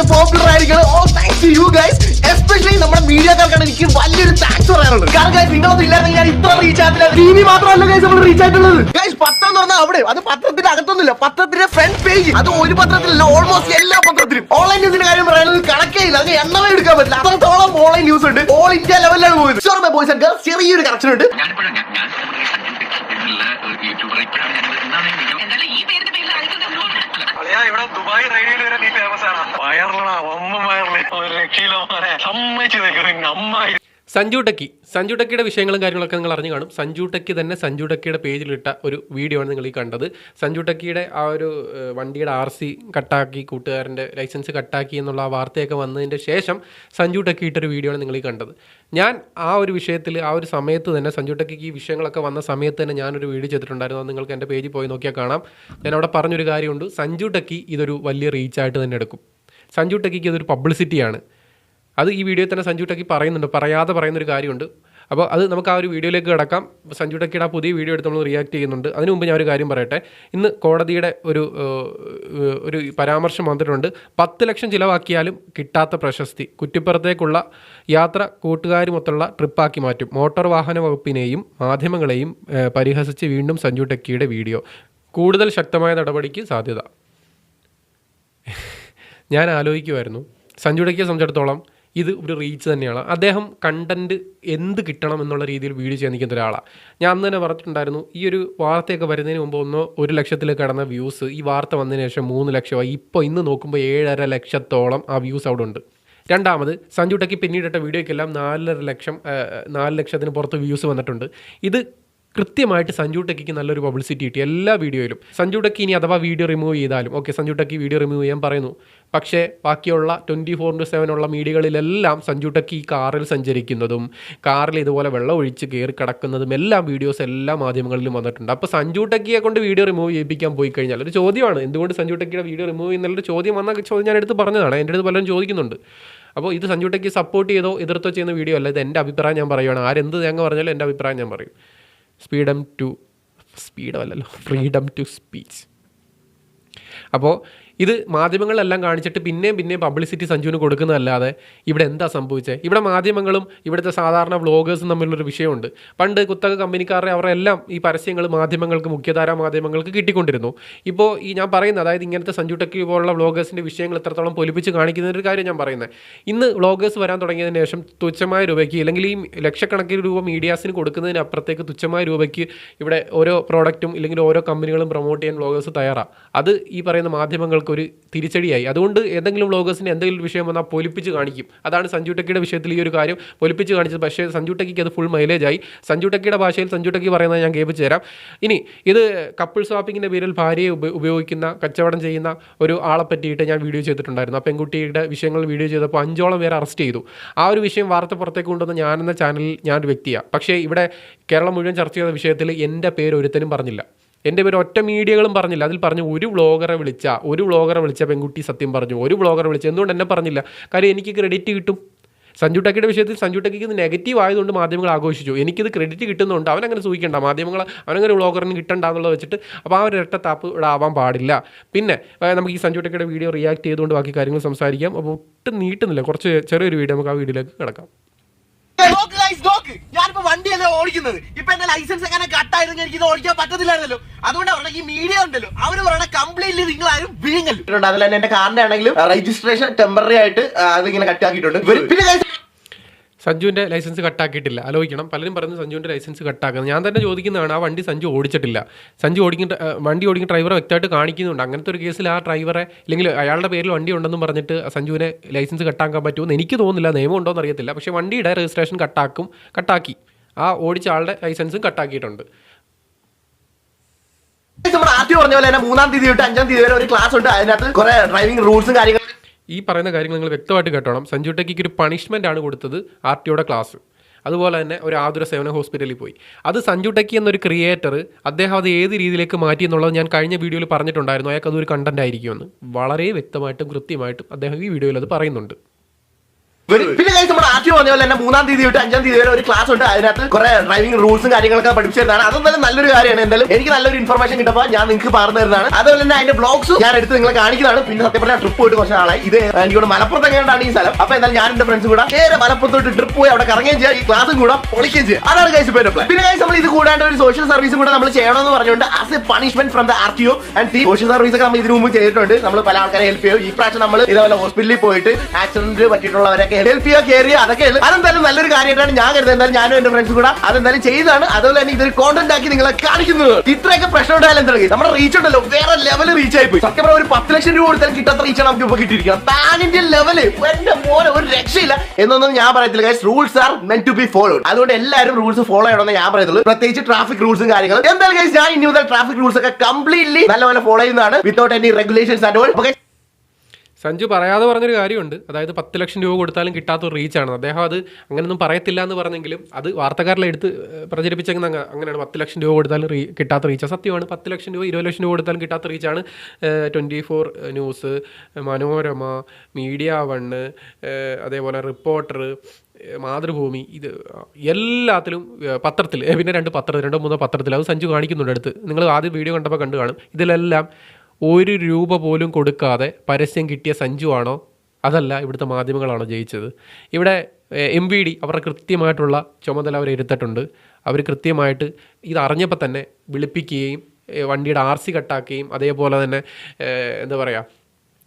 ഭയങ്കര പോപ്പുലർ ആയിരിക്കണം ഓ താങ്ക്സ് യു ഗൈസ് എസ്പെഷ്യലി നമ്മുടെ മീഡിയക്കാർക്കാണ് എനിക്ക് വലിയൊരു താങ്ക്സ് പറയാനുള്ളത് കാരണം ഗൈസ് നിങ്ങളൊന്നും ഇല്ലായിരുന്നു ഞാൻ ഇത്ര റീച്ച് ആയിട്ടില്ല ടി വി മാത്രമല്ല ഗൈസ് നമ്മൾ റീച്ച് ആയിട്ടുള്ളത് ഗൈസ് പത്രം എന്ന് പറഞ്ഞാൽ അവിടെ അത് പത്രത്തിന്റെ അകത്തൊന്നുമില്ല പത്രത്തിന്റെ ഫ്രണ്ട് പേജ് അത് ഒരു പത്രത്തിലല്ല ഓൾമോസ്റ്റ് എല്ലാ പത്രത്തിലും ഓൺലൈൻ ന്യൂസിന്റെ കാര്യം പറയുന്നത് കണക്കേ ഇല്ല അത് എണ്ണമേ എടുക്കാൻ പറ്റില്ല അത്രത്തോളം ഓൺലൈൻ ന്യൂസ് ഉണ്ട് ഓൾ ഇന്ത്യ ലെവലിലാണ് പോയത് ഷോർ ബോയ്സ് ആൻഡ് ഗേൾസ് ചെറിയൊരു കറക്ഷൻ ഉണ്ട് യൂട്യൂബർ ഇപ്പോഴാണ് എന്തായാലും ഈ അയക്കുന്നത് അളിയാ ഇവിടെ ദുബായ് റേഡിയോയിൽ വരെ നീ ഫേമസ് ആണ്? വയറിലടാ ഒമ്മ വയറിൽ ഒരു മോനെ സമ്മതിച്ചു നിൽക്കുന്നു അമ്മായി സഞ്ജു ടക്കി. സഞ്ജു ടക്കിയുടെ വിഷയങ്ങളും കാര്യങ്ങളൊക്കെ നിങ്ങൾ അറിഞ്ഞു കാണും. സഞ്ജു ടക്കി തന്നെ സഞ്ജു ടക്കിയുടെ പേജിലിട്ട ഒരു വീഡിയോ ആണ് നിങ്ങൾ ഈ കണ്ടത്. സഞ്ജു ടക്കിയുടെ ആ ഒരു വണ്ടിയുടെ ആർ സി കട്ടാക്കി കൂട്ടുകാരന്റെ ലൈസൻസ് കട്ടാക്കി എന്നുള്ള ആ വാർത്തയൊക്കെ വന്നതിന്റെ ശേഷം സഞ്ജു ടക്കി ഇട്ടൊരു വീഡിയോ ആണ് നിങ്ങൾ ഈ കണ്ടത്. ഞാൻ ആ ഒരു വിഷയത്തിൽ ആ ഒരു സമയത്ത് തന്നെ സഞ്ജു ടക്കിക്ക് ഈ വിഷയങ്ങളൊക്കെ വന്ന സമയത്ത് തന്നെ ഞാനൊരു വീഡിയോ ചെയ്തിട്ടുണ്ടായിരുന്നു. അത് നിങ്ങൾക്ക് എന്റെ പേജിൽ പോയി നോക്കിയാൽ കാണാം. ഞാൻ അവിടെ പറഞ്ഞൊരു കാര്യമുണ്ട്. സഞ്ജു ടക്കി ഇതൊരു വലിയ റീച്ചായിട്ട് തന്നെ എടുക്കും. സഞ്ജു ടക്കിക്ക് ഇതൊരു പബ്ലിസിറ്റിയാണ്. അത് ഈ വീഡിയോയിൽ തന്നെ സഞ്ജു ടക്കി പറയുന്നുണ്ട്. പറയാതെ പറയുന്നൊരു കാര്യമുണ്ട്. അപ്പോൾ അത് നമുക്ക് ആ ഒരു വീഡിയോയിലേക്ക് കിടക്കാം. സഞ്ജു ടക്കിയുടെ ആ പുതിയ വീഡിയോ എടുത്ത് നമ്മൾ റിയാക്ട് ചെയ്യുന്നുണ്ട്. അതിനു മുമ്പ് ഞാൻ ഒരു കാര്യം പറയട്ടെ. ഇന്ന് കോടതിയുടെ ഒരു ഒരു പരാമർശം വന്നിട്ടുണ്ട്. പത്ത് ലക്ഷം ചിലവാക്കിയാലും കിട്ടാത്ത പ്രശസ്തി. കുറ്റിപ്പുറത്തേക്കുള്ള യാത്ര കൂട്ടുകാരുമൊത്തുള്ള ട്രിപ്പാക്കി മാറ്റും. മോട്ടോർ വാഹന വകുപ്പിനെയും മാധ്യമങ്ങളെയും പരിഹസിച്ച് വീണ്ടും സഞ്ജു ടക്കിയുടെ വീഡിയോ. കൂടുതൽ ശക്തമായ നടപടിക്ക് സാധ്യത. ഞാൻ ആലോചിക്കുമായിരുന്നു സഞ്ജു ടക്കിയെ സംബന്ധിച്ചിടത്തോളം ഇത് ഒരു റീച്ച് തന്നെയാണ്. അദ്ദേഹം കണ്ടന്റ് എന്ത് കിട്ടണം എന്നുള്ള രീതിയിൽ വീഡിയോ ചെയ്യാൻ നിൽക്കുന്ന ഒരാളാണ് ഞാൻ അന്ന് തന്നെ പറഞ്ഞിട്ടുണ്ടായിരുന്നു ഈ ഒരു വാർത്തയൊക്കെ വരുന്നതിന് മുമ്പ് ഒന്നോ ഒരു ലക്ഷത്തിൽ കടന്ന വ്യൂസ് ഈ വാർത്ത വന്നതിന് ശേഷം മൂന്ന് ലക്ഷമായി. ഇപ്പോൾ ഇന്ന് നോക്കുമ്പോൾ ഏഴര ലക്ഷത്തോളം ആ വ്യൂസ് അവിടെ ഉണ്ട്. രണ്ടാമത് സഞ്ജു ടെക്കി പിന്നീടിട്ട വീഡിയോയ്ക്കെല്ലാം നാലര ലക്ഷം നാല് ലക്ഷത്തിന് പുറത്ത് വ്യൂസ് വന്നിട്ടുണ്ട്. ഇത് കൃത്യമായിട്ട് സഞ്ജു ടെക്കിക്ക് നല്ലൊരു പബ്ലിസിറ്റി കിട്ടി എല്ലാ വീഡിയോയിലും. സഞ്ജു ടെക്കി ഇനി അഥവാ വീഡിയോ റിമൂവ് ചെയ്താലും okay Sanju Techie video remove ചെയ്യാൻ പറയുന്നു. പക്ഷേ ബാക്കിയുള്ള ട്വന്റി ഫോർ ഇന്റു സെവൻ ഉള്ള മീഡിയകളിലെല്ലാം സഞ്ജു ടെക്കി ഈ കാറിൽ സഞ്ചരിക്കുന്നതും കാറിൽ ഇതുപോലെ വെള്ളം ഒഴിച്ച് കയറി കിടക്കുന്നതും എല്ലാം വീഡിയോസ് എല്ലാ മാധ്യമങ്ങളിലും വന്നിട്ടുണ്ട്. അപ്പോൾ സഞ്ജു ടെക്കിയെ കൊണ്ട് വീഡിയോ റിമൂവ് ചെയ്യിപ്പിക്കാൻ പോയി കഴിഞ്ഞാൽ ഒരു ചോദ്യമാണ്. എന്തുകൊണ്ട് സഞ്ജു ടെക്കിയുടെ വീഡിയോ റിമൂവ് ചെയ്യുന്നുള്ളൊരു ചോദ്യം വന്ന ചോദ്യം ഞാൻ എടുത്ത് പറഞ്ഞതാണ്. എന്റെ അടുത്ത് പലരും ചോദിക്കുന്നുണ്ട്. അപ്പോൾ ഇത് സഞ്ജു ടെക്കി സപ്പോർട്ട് ചെയ്തോ എതിർത്തോ ചെയ്യുന്ന വീഡിയോ അല്ല ഇത് എന്റെ അഭിപ്രായം ഞാൻ പറയുകയാണ് ആരെന്ത് തേങ്ങ പറഞ്ഞാലും എന്റെ അഭിപ്രായം ഞാൻ പറയും. സ്പീഡം ടു സ്പീഡം അല്ലല്ലോ. ഫ്രീഡം ടു സ്പീച്ച് അപ്പോൾ ഇത് മാധ്യമങ്ങളെല്ലാം കാണിച്ചിട്ട് പിന്നെയും പിന്നെയും പബ്ലിസിറ്റി സഞ്ജുവിന് കൊടുക്കുന്നതല്ലാതെ ഇവിടെ എന്താ സംഭവിച്ചത് ഇവിടെ മാധ്യമങ്ങളും ഇവിടുത്തെ സാധാരണ വ്ളോഗേഴ്സും തമ്മിലൊരു വിഷയമുണ്ട്. പണ്ട് കുത്തക കമ്പനിക്കാരുടെ അവരെല്ലാം ഈ പരസ്യങ്ങൾ മാധ്യമങ്ങൾക്ക് മുഖ്യധാരാ മാധ്യമങ്ങൾക്ക് കിട്ടിക്കൊണ്ടിരുന്നു. ഇപ്പോൾ ഈ ഞാൻ പറയുന്നത് അതായത് ഇങ്ങനത്തെ സഞ്ജു ടെക്കി പോലുള്ള വ്ളോഗേഴ്സിന്റെ വിഷയങ്ങൾ എത്രത്തോളം പൊലിപ്പിച്ച് കാണിക്കുന്നതിന്റെ കാര്യം ഞാൻ പറയുന്നത്. ഇന്ന് വ്ളോഗേഴ്സ് വരാൻ തുടങ്ങിയതിന് ശേഷം തുച്ഛമായ രൂപയ്ക്ക് അല്ലെങ്കിൽ ഈ ലക്ഷക്കണക്കിന് രൂപ മീഡിയാസിന് കൊടുക്കുന്നതിന് അപ്പുറത്തേക്ക് തുച്ഛമായ രൂപയ്ക്ക് ഇവിടെ ഓരോ പ്രോഡക്റ്റും ഇല്ലെങ്കിൽ ഓരോ കമ്പനികളും പ്രൊമോട്ട് ചെയ്യാൻ വ്ളോഗേഴ്സ് തയ്യാറാണ് അത് ഈ പറയുന്ന മാധ്യമങ്ങൾക്ക് ഒരു തിരിച്ചടിയായി. അതുകൊണ്ട് ഏതെങ്കിലും വ്ളോഗേഴ്സിന് എന്തെങ്കിലും വിഷയം വന്നാൽ പൊലിപ്പിച്ച് കാണിക്കും. അതാണ് സഞ്ജു ടെക്കിയുടെ വിഷയത്തിൽ ഈ ഒരു കാര്യം. പൊലിപ്പിച്ച് കാണിച്ചത്. പക്ഷേ സഞ്ജു ടെക്കിക്ക് അത് ഫുൾ മൈലേജായി സഞ്ജു ടെക്കിയുടെ ഭാഷയിൽ സഞ്ജു ടെക്കി പറയുന്നത് ഞാൻ കേൾപ്പിച്ച് തരാം. ഇനി ഇത് കപ്പിൾ സ്വാപ്പിങ്ങിന്റെ പേരിൽ ഭാര്യയെ ഉപയോഗിക്കുന്ന കച്ചവടം ചെയ്യുന്ന ഒരു ആളെ പറ്റിയിട്ട് ഞാൻ വീഡിയോ ചെയ്തിട്ടുണ്ടായിരുന്നു. ആ പെൺകുട്ടിയുടെ വിഷയങ്ങൾ വീഡിയോ ചെയ്തപ്പോൾ അഞ്ചോളം പേരെ അറസ്റ്റ് ചെയ്തു. ആ ഒരു വിഷയം വാർത്ത പുറത്തേക്ക് കൊണ്ടുവന്ന ഞാനെന്ന ചാനലിൽ ഞാനൊരു വ്യക്തിയാണ് പക്ഷേ ഇവിടെ കേരളം മുഴുവൻ ചർച്ച ചെയ്ത വിഷയത്തിൽ എന്റെ പേര് ഒരുത്തനും പറഞ്ഞില്ല. എന്റെ പേര് ഒറ്റ മീഡിയകളും പറഞ്ഞില്ല. അതിൽ പറഞ്ഞു ഒരു വ്ളോഗറെ വിളിച്ച ഒരു വ്ളോഗറെ വിളിച്ച പെൺകുട്ടി സത്യം പറഞ്ഞു ഒരു വ്ളോഗറെ വിളിച്ച. എന്തുകൊണ്ട് എന്നെ പറഞ്ഞില്ല? കാര്യം എനിക്ക് ക്രെഡിറ്റ് കിട്ടും. സഞ്ജു ടെക്കിയുടെ വിഷയത്തിൽ സഞ്ജു ടെക്കിക്ക് ഇത് നെഗറ്റീവ് ആയതുകൊണ്ട് മാധ്യമങ്ങൾ ആഘോഷിച്ചു. എനിക്കിത് ക്രെഡിറ്റ് കിട്ടുന്നുണ്ട്. അവനങ്ങനെ സൂചിക്കേണ്ട. മാധ്യമങ്ങൾ അവനങ്ങനെ വ്ളോഗറിന് കിട്ടണ്ട എന്നുള്ളത് വെച്ചിട്ട് അപ്പോൾ ആ ഒരു ഇരട്ടത്താപ്പ് ഇവിടെ ആവാൻ പാടില്ല. പിന്നെ നമുക്ക് ഈ സഞ്ജു ടെക്കിയുടെ വീഡിയോ റിയാക്ട് ചെയ്തുകൊണ്ട് ബാക്കി കാര്യങ്ങൾ സംസാരിക്കാം. അപ്പോൾ ഒട്ടും നീട്ടുന്നില്ല. കുറച്ച് ചെറിയൊരു വീഡിയോ നമുക്ക് ആ വീഡിയോയിലേക്ക് കിടക്കാം. നോക്ക് ഗൈസ് നോക്ക് ഞാനിപ്പോ വണ്ടിയല്ലേ ഓടിക്കുന്നത്. ഇപ്പൊ എന്റെ ലൈസൻസ് എങ്ങനെ കട്ടായിരുന്നു എനിക്ക് ഇത് ഓടിക്കാൻ പറ്റത്തില്ലായിരുന്നല്ലോ. അതുകൊണ്ട് അവരുടെ ഈ മീഡിയ ഉണ്ടല്ലോ. അവർ പറയണ കംപ്ലീറ്റ്ലി നിങ്ങൾ ആരും വിഴുങ്ങല്ലോ. അതിൽ തന്നെ എന്റെ കാറിന്റെ ആണെങ്കിലും രജിസ്ട്രേഷൻ ടെമ്പററി ആയിട്ട് അതിങ്ങനെ കട്ടാക്കിയിട്ടുണ്ട് പിന്നെ സഞ്ജുവിന്റെ ലൈസൻസ് കട്ടാക്കിയിട്ടില്ല. ആലോചിക്കണം. പലരും പറയുന്നത് സഞ്ജുവിന്റെ ലൈസൻസ് കട്ടാക്കുന്നത് ഞാൻ തന്നെ ചോദിക്കുന്നതാണ് ആ വണ്ടി സഞ്ജു ഓടിച്ചിട്ടില്ല. സഞ്ജു ഓടിക്കുന്ന വണ്ടി ഓടിക്കുന്ന ഡ്രൈവറെ വ്യക്തമായിട്ട് കാണിക്കുന്നുണ്ട്. അങ്ങനത്തെ ഒരു കേസിൽ ആ ഡ്രൈവറെ അല്ലെങ്കിൽ അയാളുടെ പേരിൽ വണ്ടി ഉണ്ടെന്നും പറഞ്ഞിട്ട് സഞ്ജുവിനെ ലൈസൻസ് കട്ടാക്കാൻ പറ്റുമെന്ന് എനിക്ക് തോന്നുന്നില്ല നിയമം ഉണ്ടോ എന്ന് അറിയത്തില്ല. പക്ഷേ വണ്ടിയുടെ രജിസ്ട്രേഷൻ കട്ടാക്കും കട്ടാക്കി. ആ ഓടിച്ച ആളുടെ ലൈസൻസും കട്ടാക്കിയിട്ടുണ്ട്. നമ്മുടെ ആദ്യം പറഞ്ഞ പോലെ തന്നെ മൂന്നാം തീയതി തൊട്ട് അഞ്ചാം തീയതി വരെ ഒരു ക്ലാസ് ഉണ്ട്. അതിനകത്ത് കുറെ ഡ്രൈവിംഗ് റൂൾസും കാര്യങ്ങളും ഈ പറയുന്ന കാര്യങ്ങൾ നിങ്ങൾ വ്യക്തമായിട്ട് കേട്ടോണം. സഞ്ജു ടെക്കിക്ക് ഒരു പണിഷ്മെന്റ് ആണ് കൊടുത്തത് ആർ ടിയുടെ ക്ലാസ്. അതുപോലെ തന്നെ ഒരു ആതുര സേവന ഹോസ്പിറ്റലിൽ പോയി. അത് സഞ്ജു ടെക്കി എന്നൊരു ക്രിയേറ്റർ അദ്ദേഹം അത് ഏത് രീതിയിലേക്ക് മാറ്റി എന്നുള്ളത് ഞാൻ കഴിഞ്ഞ വീഡിയോയിൽ പറഞ്ഞിട്ടുണ്ടായിരുന്നു. അയാൾക്ക് അതൊരു കണ്ടന്റ് ആയിരിക്കുമെന്ന്. വളരെ വ്യക്തമായിട്ടും കൃത്യമായിട്ടും അദ്ദേഹം ഈ വീഡിയോയിൽ അത് പറയുന്നുണ്ട്. പിന്നെ കഴിച്ച് നമ്മുടെ ആദ്യം പറഞ്ഞ പോലെ തന്നെ മൂന്നാം തീയതി തൊട്ട് അഞ്ചാം തീയതി വരെ ഒരു ക്ലാസ് ഉണ്ട്. അതിനകത്ത് കുറെ ഡ്രൈവിംഗ് റൂൾസും കാര്യങ്ങളൊക്കെ പഠിപ്പിച്ചിരുന്നതാണ്. അതെന്തായാലും നല്ലൊരു കാര്യമാണ് എന്തായാലും. എനിക്ക് നല്ലൊരു ഇൻഫർമേഷൻ കിട്ടപ്പോൾ ഞാൻ നിങ്ങൾക്ക് പറഞ്ഞു തരുന്നതാണ്. അതുപോലെ തന്നെ അതിന്റെ ബ്ലോഗ്സ് ഞാൻ എടുത്ത് നിങ്ങളെ കാണിക്കുന്നതാണ്. പിന്നെ സത്യം പറഞ്ഞാൽ ട്രിപ്പ് പോയിട്ട് കുറച്ച് നാളായി. ഇത് എനിക്കോട് മലപ്പുറത്ത് എങ്ങനെയാണ് ഈ സ്ഥലം. അപ്പൊ എന്തായാലും ഞാൻ എന്റെ ഫ്രണ്ട്സ് കൂടെ നേരെ മലപ്പുറത്തോട്ട് ട്രിപ്പ് പോയി അവിടെ കറങ്ങുകയും ചെയ്യാം. ഈ ക്ലാസ്സും കൂടെ പൊളിക്കുകയും ചെയ്യാം. അതാണ് കഴിച്ച് പേര് പിന്നെ കഴിച്ച് നമ്മൾ ഇത് കൂടാണ്ട് ഒരു സോഷ്യൽ സർവീസും കൂടെ നമ്മൾ ചെയ്യണമെന്ന് പറഞ്ഞുകൊണ്ട് as a punishment from the R T O and C social service ഒക്കെ നമ്മൾ ഇതിനു മുമ്പ് ചെയ്തിട്ടുണ്ട്. നമ്മൾ പല ആൾക്കാരെ ഹെൽപ്പ് ചെയ്യും. ഈ പ്രാവശ്യം നമ്മൾ ഇതേപോലെ ഹോസ്പിറ്റലിൽ പോയിട്ട് ആക്സിഡന്റ് പറ്റിയിട്ടുള്ളവരൊക്കെ ഹെൽപ്പ് ചെയ്യുക കെയർ ചെയ്യുക അതൊക്കെ അതെന്തായാലും നല്ലൊരു കാര്യമായിട്ടാണ് ഞാൻ കരുതുന്നത്. എന്തായാലും ഞാനും എന്റെ ഫ്രണ്ട്സ് കൂടെ അതെന്തായാലും ചെയ്താണ് അതുപോലെ തന്നെ ഇതൊരു കോണ്ടന്റ് ആക്കി നിങ്ങളെ കാണിക്കുന്നത്. ഇത്രയൊക്കെ പ്രശ്നം ഉണ്ടായാലും എന്താ നമ്മുടെ റീച്ച് ഉണ്ടല്ലോ. വേറെ ലെവൽ റീച്ച് ആയി പോയി. സത്യം ഒരു പത്ത് ലക്ഷം രൂപ കൊടുത്താൽ കിട്ടാത്ത റീച്ചാണ് നമുക്ക് ഇപ്പൊ പാൻ ഇന്ത്യൻ ലെവൽ എന്റെ മോനെ ഒരു രക്ഷയില്ല. എന്നൊന്നും ഞാൻ പറയത്തില്ല rules are meant to be followed അതുകൊണ്ട് എല്ലാവരും റൂൾസ് ഫോളോ ചെയ്യണമെന്ന് ഞാൻ പറയുള്ളൂ പ്രത്യേകിച്ച് ട്രാഫിക് റൂൾസും കാര്യങ്ങളും. എന്തായാലും ഞാൻ ഇനി മുതൽ ട്രാഫിക് റൂൾസ് ഒക്കെ കംപ്ലീറ്റ്ലി നല്ലപോലെ ഫോളോ ചെയ്യുന്നതാണ് without any regulations and all Sanju പറയാതെ പറഞ്ഞൊരു കാര്യമുണ്ട്. അതായത് പത്ത് ലക്ഷം രൂപ കൊടുത്താലും കിട്ടാത്ത റീച്ചാണ് അദ്ദേഹം അത് അങ്ങനെയൊന്നും പറയത്തില്ല എന്ന് പറഞ്ഞെങ്കിലും അത് വാർത്തക്കാരിലെ എടുത്ത് പ്രചരിപ്പിച്ചെങ്കിൽ അങ്ങനെയാണ്. പത്ത് ലക്ഷം രൂപ കൊടുത്താലും റീ കിട്ടാത്ത റീച്ചാണ് സത്യമാണ്. പത്ത് ലക്ഷം രൂപ ഇരുപത് ലക്ഷം രൂപ കൊടുത്താലും കിട്ടാത്ത റീച്ചാണ് twenty four news Manorama media one അതേപോലെ റിപ്പോർട്ടർ മാതൃഭൂമി ഇത് എല്ലാത്തിലും പത്രത്തിൽ പിന്നെ രണ്ട് പത്രത്തിൽ രണ്ടോ മൂന്നോ പത്രത്തിൽ അത് സഞ്ജു കാണിക്കുന്നുണ്ട് അടുത്ത്. നിങ്ങൾ ആദ്യം വീഡിയോ കണ്ടപ്പോൾ കണ്ടു കാണും. ഇതിലെല്ലാം ഒരു രൂപ പോലും കൊടുക്കാതെ പരസ്യം കിട്ടിയ സഞ്ജു ആണോ? അതല്ല ഇവിടുത്തെ മാധ്യമങ്ങളാണോ ജയിച്ചത്? ഇവിടെ എം വി ഡി അവരുടെ കൃത്യമായിട്ടുള്ള ചുമതല അവർ അവർ കൃത്യമായിട്ട് ഇത് അറിഞ്ഞപ്പോൾ തന്നെ വിളിപ്പിക്കുകയും വണ്ടിയുടെ ആർ സി കട്ടാക്കുകയും അതേപോലെ തന്നെ എന്താ പറയുക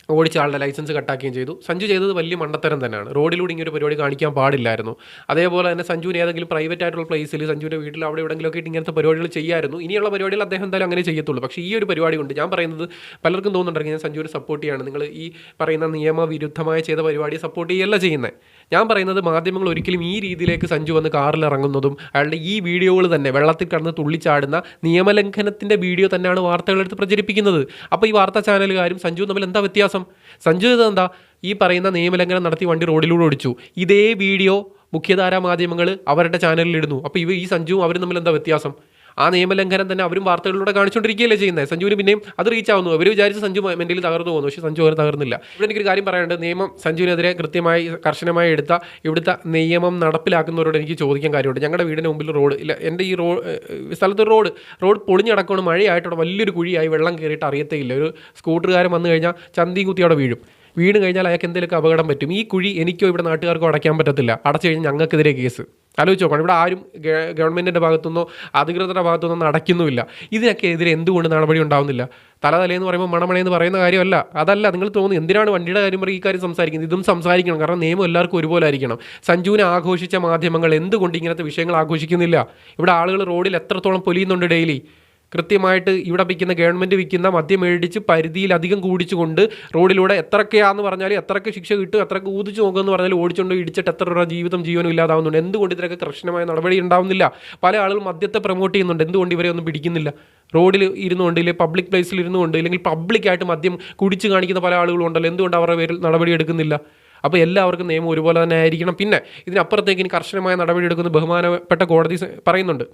ഓടിച്ച ആളുടെ ലൈസൻസ് കട്ടാക്കുകയും ചെയ്തു. സഞ്ജു ചെയ്തത് വലിയ മണ്ടത്തരം തന്നെയാണ്. റോഡിലൂടെ ഇങ്ങനെ ഒരു പരിപാടി കാണിക്കാൻ പാടില്ലായിരുന്നു. അതേപോലെ തന്നെ സഞ്ജുവിന് ഏതെങ്കിലും പ്രൈവറ്റ് ആയിട്ടുള്ള പ്ലേസിൽ സഞ്ജുവിന്റെ വീട്ടിൽ അവിടെ എവിടെയെങ്കിലുമൊക്കെ ആയിട്ട് ഇങ്ങനത്തെ പരിപാടികൾ ചെയ്യായിരുന്നു. ഇനിയുള്ള പരിപാടികൾ അദ്ദേഹം എന്തായാലും അങ്ങനെ ചെയ്യത്തുള്ളൂ. പക്ഷേ ഈ ഒരു പരിപാടി കൊണ്ട് ഞാൻ പറയുന്നത് പലർക്കും തോന്നുന്നുണ്ടെങ്കിൽ ഞാൻ സഞ്ജുവിനെ സപ്പോർട്ട് ചെയ്യാണ്. നിങ്ങൾ ഈ പറയുന്ന നിയമവിരുദ്ധമായ ചെയ്ത പരിപാടി സപ്പോർട്ട് ചെയ്യല്ല ചെയ്യുന്നത് ഞാൻ പറയുന്നത് മാധ്യമങ്ങൾ ഒരിക്കലും ഈ രീതിയിലേക്ക് സഞ്ജു വന്ന് കാറിൽ ഇറങ്ങുന്നതും അയാളുടെ ഈ വീഡിയോകൾ തന്നെ വെള്ളത്തിൽ കടന്ന് തുള്ളിച്ചാടുന്ന നിയമലംഘനത്തിന്റെ വീഡിയോ തന്നെയാണ് വാർത്തകളെടുത്ത് പ്രചരിപ്പിക്കുന്നത്. അപ്പോൾ ഈ വാർത്താ ചാനലുകാരും സഞ്ജു തമ്മിൽ എന്താ വ്യത്യാസം? സഞ്ജു ചെയ്തത് എന്താ? ഈ പറയുന്ന നിയമലംഘനം നടത്തി വണ്ടി റോഡിലൂടെ ഓടിച്ചു. ഇതേ വീഡിയോ മുഖ്യധാരാ മാധ്യമങ്ങൾ അവരുടെ ചാനലിൽ ഇടുന്നു. അപ്പോൾ ഇവ ഈ സഞ്ജുവും അവരും തമ്മിൽ എന്താ വ്യത്യാസം? ആ നിയമലംഘനം തന്നെ അവരും വാർത്തകളിലൂടെ കാണിച്ചുകൊണ്ടിരിക്കുകയല്ലേ ചെയ്യുന്നത്. സഞ്ജുവിന് പിന്നെയും അത് റീച്ച് ആവുന്നു. അവർ വിചാരിച്ച് സഞ്ജു മെന്റലി തകർന്നു പോകുന്നു. പക്ഷേ സഞ്ജു അവർ തകർന്നില്ല. ഇവിടെ എനിക്കൊരു കാര്യം പറയാനുണ്ട്. നിയമം സഞ്ജുവിനെതിരെ കൃത്യമായി കർശനമായി എടുത്ത ഇവിടുത്തെ നിയമം നടപ്പിലാക്കുന്നവരോട് എനിക്ക് ചോദിക്കാൻ കാര്യമുണ്ട്. ഞങ്ങളുടെ വീടിന് മുമ്പിൽ റോഡ് ഇല്ല. എന്റെ ഈ റോഡ് സ്ഥലത്ത് റോഡ്. റോഡ് പൊളിഞ്ഞടക്കണം മഴയായിട്ടവിടെ വലിയൊരു കുഴിയായി വെള്ളം കയറിയിട്ട് അറിയത്തേ ഇല്ല ഒരു സ്കൂട്ടറുകാരൻ വന്നു കഴിഞ്ഞാൽ ചന്തിയും കുത്തി അവിടെ വീഴും. വീണ് കഴിഞ്ഞാൽ അയാൾക്ക് എന്തെങ്കിലുമൊക്കെ അപകടം പറ്റും. ഈ കുഴി എനിക്കോ ഇവിടെ നാട്ടുകാർക്കോ അടയ്ക്കാൻ പറ്റത്തില്ല. അടച്ചു കഴിഞ്ഞാൽ ഞങ്ങൾക്കെതിരെ കേസ്. ആലോചിച്ച് നോക്കണം. ഇവിടെ ആരും ഗവൺമെന്റിന്റെ ഭാഗത്തുനിന്നോ അധികൃതരുടെ ഭാഗത്തുനിന്നോ നടക്കുന്നുമില്ല. ഇതിനൊക്കെ എതിരെ എന്തുകൊണ്ട് നടപടി ഉണ്ടാവുന്നില്ല? തല തലേന്ന് പറയുമ്പോൾ മണമണയെന്ന് പറയുന്ന കാര്യമല്ല. അതല്ല നിങ്ങൾ തോന്നുന്നു എന്തിനാണ് വണ്ടിയുടെ കാര്യം പറയും ഈ കാര്യം സംസാരിക്കുന്നത്? ഇതും സംസാരിക്കണം. കാരണം നിയമം എല്ലാവർക്കും ഒരുപോലെ ആയിരിക്കണം. സഞ്ജുവിനെ ആഘോഷിച്ച മാധ്യമങ്ങൾ എന്തുകൊണ്ട് ഇങ്ങനത്തെ വിഷയങ്ങൾ ആഘോഷിക്കുന്നില്ല? ഇവിടെ ആളുകൾ റോഡിൽ എത്രത്തോളം പൊലിയുന്നുണ്ട് ഡെയിലി കൃത്യമായിട്ട് ഇവിടെ വിൽക്കുന്ന ഗവൺമെന്റ് വിൽക്കുന്ന മദ്യം മേടിച്ച് പരിധിയിലധികം കൂടിച്ചുകൊണ്ട് റോഡിലൂടെ എത്രയൊക്കെയാന്ന് പറഞ്ഞാൽ എത്രയ്ക്ക് ശിക്ഷ കിട്ടും എത്രക്ക് ഊതിച്ച് നോക്കുമെന്ന് പറഞ്ഞാൽ ഓടിച്ചുകൊണ്ട് ഇടിച്ചിട്ട് എത്ര രൂപ ജീവിതം ജീവനും ഇല്ലാതാവുന്നുണ്ട്. എന്തുകൊണ്ട് ഇതിനൊക്കെ കർശനമായ നടപടി ഉണ്ടാവുന്നില്ല? പല ആളുകൾ മദ്യത്തെ പ്രൊമോട്ട് ചെയ്യുന്നുണ്ട്. എന്തുകൊണ്ട് ഇവരെ ഒന്നും പിടിക്കുന്നില്ല? റോഡിൽ ഇരുന്നുകൊണ്ട് ഇല്ലെങ്കിൽ പബ്ലിക് പ്ലേസിൽ ഇരുന്നുകൊണ്ട് ഇല്ലെങ്കിൽ പബ്ലിക്കായിട്ട് മദ്യം കുടിച്ച് കാണിക്കുന്ന പല ആളുകളും ഉണ്ടല്ലോ. എന്തുകൊണ്ട് അവരുടെ പേരിൽ നടപടി എടുക്കുന്നില്ല? അപ്പോൾ എല്ലാവർക്കും നിയമം ഒരുപോലെ തന്നെ ആയിരിക്കണം. പിന്നെ ഇതിനപ്പുറത്തേക്ക് ഇനി കർശനമായ നടപടിയെടുക്കുന്ന ബഹുമാനപ്പെട്ട കോടതി പറയുന്നുണ്ട്.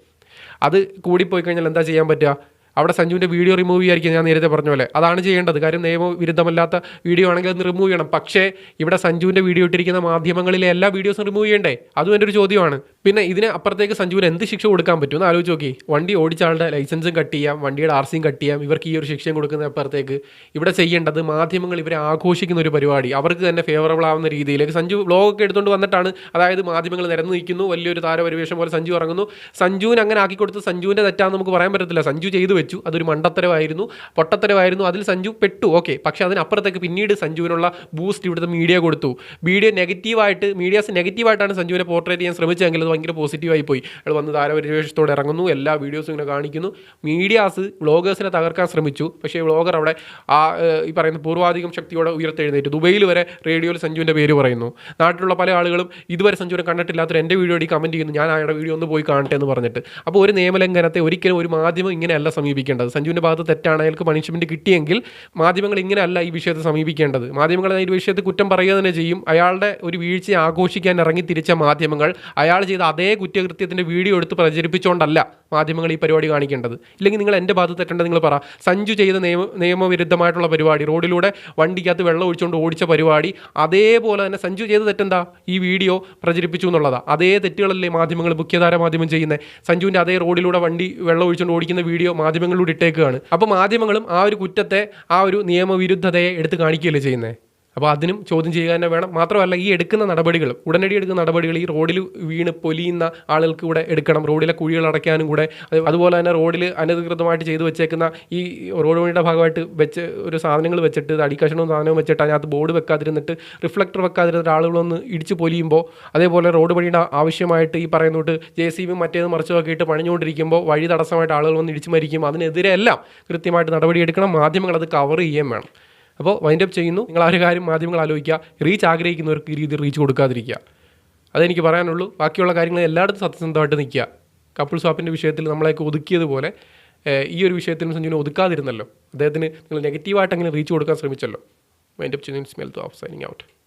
അത് കൂടിപ്പോയി കഴിഞ്ഞാൽ എന്താ ചെയ്യാൻ പറ്റുക? അവിടെ സഞ്ജുവിന്റെ വീഡിയോ റിമൂവ് ചെയ്യായിരിക്കും ഞാൻ നേരത്തെ പറഞ്ഞ പോലെ. അതാണ് ചെയ്യേണ്ടത്. കാര്യം നിയമവിരുദ്ധമല്ലാത്ത വീഡിയോ ആണെങ്കിൽ അത് റിമൂവ് ചെയ്യണം. പക്ഷേ ഇവിടെ സഞ്ജുവിന്റെ വീഡിയോ ഇട്ടിരിക്കുന്ന മാധ്യമങ്ങളിലെ എല്ലാ വീഡിയോസും റിമൂവ് ചെയ്യണ്ടേ? അതും എന്റെ ഒരു ചോദ്യമാണ്. പിന്നെ ഇതിന് അപ്പുറത്തേക്ക് സഞ്ജുവിന് എന്ത് ശിക്ഷ കൊടുക്കാൻ പറ്റും? എന്ന് ആലോചിച്ച് നോക്കി. വണ്ടി ഓടിച്ച ആളുടെ ലൈസൻസും കട്ട് ചെയ്യാം വണ്ടിയുടെ ആർ സിയും കട്ട് ചെയ്യാം ഇവർക്ക് ഈ ഒരു ശിക്ഷയും കൊടുക്കുന്ന അപ്പുറത്തേക്ക് ഇവിടെ ചെയ്യേണ്ടത് മാധ്യമങ്ങൾ ഇവരെ ആഘോഷിക്കുന്ന ഒരു പരിപാടി. അവർക്ക് തന്നെ ഫേവറബിൾ ആവുന്ന രീതിയിലേക്ക് സഞ്ജു വ്ളോഗൊക്കെ എടുത്തുകൊണ്ട് വന്നിട്ടാണ് അതായത് മാധ്യമങ്ങൾ നിരന്ന് നിൽക്കുന്നു വലിയൊരു താരപരിവേഷം പോലെ സഞ്ജു ഇറങ്ങുന്നു. സഞ്ജുവിന് അങ്ങനെ ആക്കി കൊടുത്ത് സഞ്ജുവിന്റെ തെറ്റാന്ന് നമുക്ക് പറയാൻ പറ്റത്തില്ല. സഞ്ജു ചെയ്തു വെച്ചു. അതൊരു മണ്ടത്തരമായിരുന്നു. പൊട്ടത്തരമായിരുന്നു. അതിൽ സഞ്ജു പെട്ടു. ഓക്കെ പക്ഷേ അതിനപ്പുറത്തേക്ക് പിന്നീട് സഞ്ജുവിനുള്ള ബൂസ്റ്റ് ഇവിടുത്തെ മീഡിയ കൊടുത്തു. മീഡിയ നെഗറ്റീവായിട്ട് മീഡിയാസ് നെഗറ്റീവായിട്ടാണ് സഞ്ജുവിനെ പോർട്രേറ്റ് ചെയ്യാൻ ശ്രമിച്ചെങ്കിൽ അത് ഭയങ്കര പോസിറ്റീവായി പോയി. അയാൾ വന്ന് താരപരിവേഷത്തോടെ ഇറങ്ങുന്നു. എല്ലാ വീഡിയോസും ഇങ്ങനെ കാണിക്കുന്നു. മീഡിയാസ് വ്ളോഗേഴ്സിനെ തകർക്കാൻ ശ്രമിച്ചു. പക്ഷേ വ്ളോഗർ അവിടെ ആ ഈ പറയുന്ന പൂർവാധികം ശക്തിയോടെ ഉയർത്തെഴുന്നേറ്റ്. ദുബൈയിൽ വരെ റേഡിയോയിൽ സഞ്ജുവിന്റെ പേര് പറയുന്നു. നാട്ടിലുള്ള പല ആളുകളും ഇതുവരെ സഞ്ജുവിനെ കണ്ടിട്ടില്ലാത്തൊരു എന്റെ വീഡിയോ അടി കമന്റ് ചെയ്യുന്നു. ഞാൻ അയാളുടെ വീഡിയോ ഒന്ന് പോയി കാണട്ടെ എന്ന് പറഞ്ഞിട്ട്. അപ്പോൾ ഒരു നിയമലംഘനത്തെ ഒരിക്കലും ഒരു മാധ്യമം ഇങ്ങനെയല്ല സമീപിക്കുന്നത് സമീപിക്കേണ്ടത്. സഞ്ജുവിന്റെ ഭാഗത്ത് തെറ്റാണ്. അയാൾക്ക് പണിഷ്മെന്റ് കിട്ടിയെങ്കിൽ മാധ്യമങ്ങൾ ഇങ്ങനെയല്ല ഈ വിഷയത്തെ സമീപിക്കേണ്ടത്. മാധ്യമങ്ങൾ ഈ വിഷയത്തെ കുറ്റം പറയുക തന്നെ ചെയ്യും. അയാളുടെ ഒരു വീഴ്ച ആഘോഷിക്കാൻ ഇറങ്ങി തിരിച്ച മാധ്യമങ്ങൾ അയാൾ ചെയ്ത അതേ കുറ്റകൃത്യത്തിന്റെ വീഡിയോ എടുത്ത് പ്രചരിപ്പിച്ചുകൊണ്ടല്ല മാധ്യമങ്ങൾ ഈ പരിപാടി കാണിക്കേണ്ടത്. ഇല്ലെങ്കിൽ നിങ്ങൾ എന്റെ ഭാഗത്ത് തെറ്റേണ്ടത് നിങ്ങൾ പറ. സഞ്ജു ചെയ്ത നിയമ നിയമവിരുദ്ധമായിട്ടുള്ള പരിപാടി റോഡിലൂടെ വണ്ടിക്കകത്ത് വെള്ളം ഒഴിച്ചുകൊണ്ട് ഓടിച്ച പരിപാടി അതേപോലെ തന്നെ സഞ്ജു ചെയ്ത തെറ്റെന്താ? ഈ വീഡിയോ പ്രചരിപ്പിച്ചു എന്നുള്ളതാണ് അതേ തെറ്റുകളല്ലേ മാധ്യമങ്ങൾ മുഖ്യധാര മാധ്യമം ചെയ്യുന്നത് സഞ്ജുവിന്റെ അതേ റോഡിലൂടെ വണ്ടി വെള്ളം ഒഴിച്ചുകൊണ്ട് ഓടിക്കുന്ന വീഡിയോ മാധ്യമങ്ങളിലൂടെ ഇട്ടേക്കുകയാണ് അപ്പോൾ മാധ്യമങ്ങളും ആ ഒരു കുറ്റത്തെ ആ ഒരു നിയമവിരുദ്ധതയെ എടുത്ത് കാണിക്കുകയല്ലേ ചെയ്യുന്നത് അപ്പോൾ അതിനും ചോദ്യം ചെയ്യുക തന്നെ വേണം. മാത്രമല്ല ഈ എടുക്കുന്ന നടപടികൾ ഉടനടി എടുക്കുന്ന നടപടികൾ ഈ റോഡിൽ വീണ് പൊലിയുന്ന ആളുകൾക്ക് കൂടെ എടുക്കണം. റോഡിലെ കുഴികൾ അടയ്ക്കാനും കൂടെ. അതുപോലെ തന്നെ റോഡിൽ അനധികൃതമായിട്ട് ചെയ്തു വെച്ചേക്കുന്ന ഈ റോഡ് പണിയുടെ ഭാഗമായിട്ട് വെച്ച് ഒരു സാധനങ്ങൾ വെച്ചിട്ട് അടി അടിക്കഷണവും സാധനവും വെച്ചിട്ട് അതിനകത്ത് ബോർഡ് വെക്കാതിരുന്നിട്ട് റിഫ്ലക്ടർ വെക്കാതിരുന്നിട്ട് ആളുകളൊന്ന് ഇടിച്ച് പൊലിയുമ്പോൾ അതേപോലെ റോഡ് പണിയുടെ ആവശ്യമായിട്ട് ഈ പറയുന്ന തൊട്ട് ജെ സി ബി മറ്റേത് മറിച്ചതൊക്കെ ഇട്ട് പണിഞ്ഞുകൊണ്ടിരിക്കുമ്പോൾ വഴി തടസ്സമായിട്ട് ആളുകൾ വന്ന് ഇടിച്ചു മരിക്കും. അതിനെതിരെ എല്ലാം കൃത്യമായിട്ട് നടപടിയെടുക്കണം. മാധ്യമങ്ങൾ അത് കവർ ചെയ്യുകയും വേണം. അപ്പോൾ വൈൻഡ് അപ്പ് ചെയ്യുന്നു. നിങ്ങൾ ആ ഒരു കാര്യം മാധ്യമങ്ങൾ ആലോചിക്കുക. റീച്ച് ആഗ്രഹിക്കുന്നവർക്ക് ഈ രീതിയിൽ റീച്ച് കൊടുക്കാതിരിക്കുക. അതെനിക്ക് പറയാനുള്ളൂ. ബാക്കിയുള്ള കാര്യങ്ങൾ എല്ലായിടത്തും സത്യസന്ധമായിട്ട് നിൽക്കുക. കപ്പിൾ സ്വാപ്പിന്റെ വിഷയത്തിൽ നമ്മളെയൊക്കെ ഒതുക്കിയതുപോലെ ഈ ഒരു വിഷയത്തിലും സഞ്ജുവിനെ ഒതുക്കാതിരുന്നല്ലോ. അദ്ദേഹത്തിന് നിങ്ങൾ നെഗറ്റീവായിട്ട് അങ്ങനെ റീച്ച് കൊടുക്കാൻ ശ്രമിച്ചല്ലോ. വൈൻഡ് അപ്പ് ചെയ്യുന്ന smell to off signing out